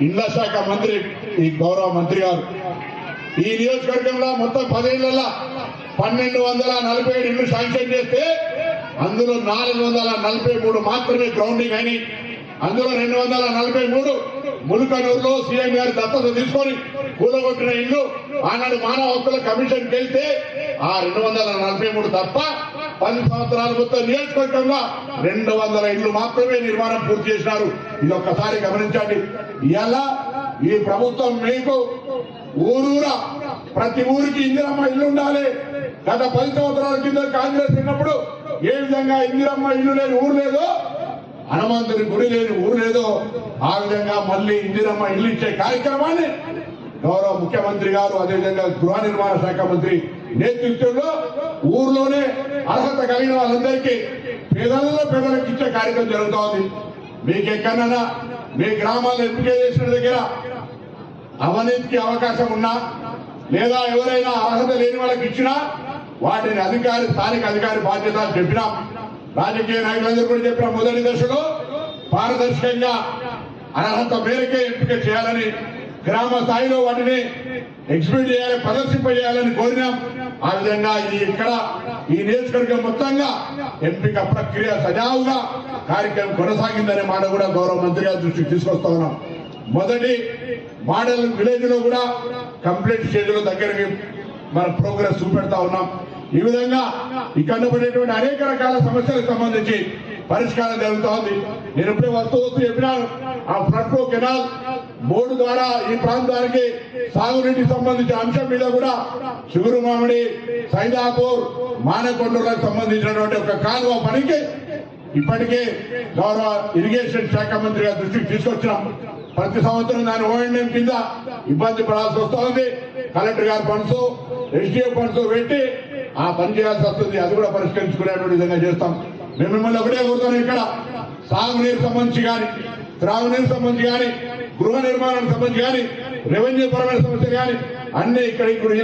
ఇండ్ల శాఖ మంత్రి ఈ గౌరవ మంత్రి గారు. ఈ నియోజకవర్గంలో మొత్తం పదేళ్ళలో పన్నెండు వందల నలభై ఏడు ఇళ్ళు శాంక్షన్ చేస్తే అందులో నాలుగు వందల నలభై మూడు మాత్రమే గ్రౌండింగ్ అయినాయి. అందులో రెండు వందల నలభై మూడు ములుకనూరులో సీఎం గారు దత్తత తీసుకొని కూలగొట్టిన ఇల్లు. ఆనాడు మానవ హక్కుల కమిషన్కి వెళ్తే ఆ రెండు వందల నలభై మూడు తప్ప పది సంవత్సరాల మొత్తం నియోజకవర్గంలో రెండు వందల ఇళ్ళు మాత్రమే నిర్మాణం పూర్తి చేసినారు. ఇది ఒక్కసారి గమనించండి. ఇలా ఈ ప్రభుత్వం మీకు ఊరూరా ప్రతి ఊరికి ఇందిరమ్మ ఇల్లు ఉండాలి. గత పది సంవత్సరాల కింద కాంగ్రెస్ ఉన్నప్పుడు ఏ విధంగా ఇందిరమ్మ ఇల్లు లేని ఊరు లేదో హనుమంతుని గుడి లేని ఊరు లేదో ఆ విధంగా మళ్ళీ ఇందిరమ్మ ఇల్లు ఇచ్చే కార్యక్రమాన్ని గౌరవ ముఖ్యమంత్రి గారు అదేవిధంగా గృహ నిర్మాణ శాఖ మంత్రి నేతృత్వంలో ఊర్లోనే అర్హత కలిగిన వాళ్ళందరికీ పేదలలో పేదలకు ఇచ్చే కార్యక్రమం జరుగుతోంది. మీకు ఎక్కడైనా మీ గ్రామాల్లో ఎంపిక చేసిన దగ్గర అవినీతికి అవకాశం ఉన్నా లేదా ఎవరైనా అర్హత లేని వాళ్ళకి ఇచ్చినా వాటిని అధికారి స్థానిక అధికారి బాధ్యత చెప్పినాం. రాజకీయ నాయకులందరూ కూడా చెప్పిన మొదటి దశలో పారదర్శకంగా అర్హత మేరకే ఎంపిక చేయాలని గ్రామ స్థాయిలో వాటిని ఎగ్జిబిట్ చేయాలి ప్రదర్శింపజేయాలని కోరినాం. ఆ విధంగా ఇది ఇక్కడ ఈ నియోజకవర్గం మొత్తంగా ఎంపిక ప్రక్రియ సజావుగా కార్యక్రమం కొనసాగిందనే మాట కూడా గౌరవ మంత్రి గారి దృష్టికి తీసుకొస్తా ఉన్నాం. మొదటి మోడల్ విలేజ్లో కూడా కంప్లీట్ స్టేజ్లో దగ్గరికి మన ప్రోగ్రెస్ చూపెడతా ఉన్నాం. ఈ విధంగా ఇక్కడ అనేక రకాల సమస్యలకు సంబంధించి పరిష్కారం జరుగుతూ ఉంది నేను ఇప్పుడే వస్తూ వస్తూ చెప్పినాను. ఆ ఫ్లడ్ కెనాల్ బోర్డు ద్వారా ఈ ప్రాంతానికి సాగునీటికి సంబంధించిన అంశం మీద కూడా చిగురుమామిడి సైదాపూర్ మానకొండలకు సంబంధించినటువంటి ఒక కాలువ పనికి ఇప్పటికే గౌరవ ఇరిగేషన్ శాఖ మంత్రి గారి దృష్టికి తీసుకొచ్చినాం. ప్రతి సంవత్సరం దాని ఓఎండ్ఎం కింద ఇబ్బంది పడాల్సి వస్తుంది. కలెక్టర్ గారి ఫండ్స్ ఎస్డిఎఫ్ ఫండ్స్ పెట్టి ఆ పని చేయాల్సి వస్తుంది. అది కూడా పరిష్కరించుకునేటువంటి విధంగా చేస్తాం. మేము మిమ్మల్ని ఒకటే కోరుతాను ఇక్కడ. సాగునీరు సంబంధించి కానీ త్రాగునీరు సంబంధించి కానీ గృహ నిర్మాణానికి సంబంధించి కానీ రెవెన్యూ పరమైన సమస్యలు కానీ అన్ని ఇక్కడ ఇప్పుడు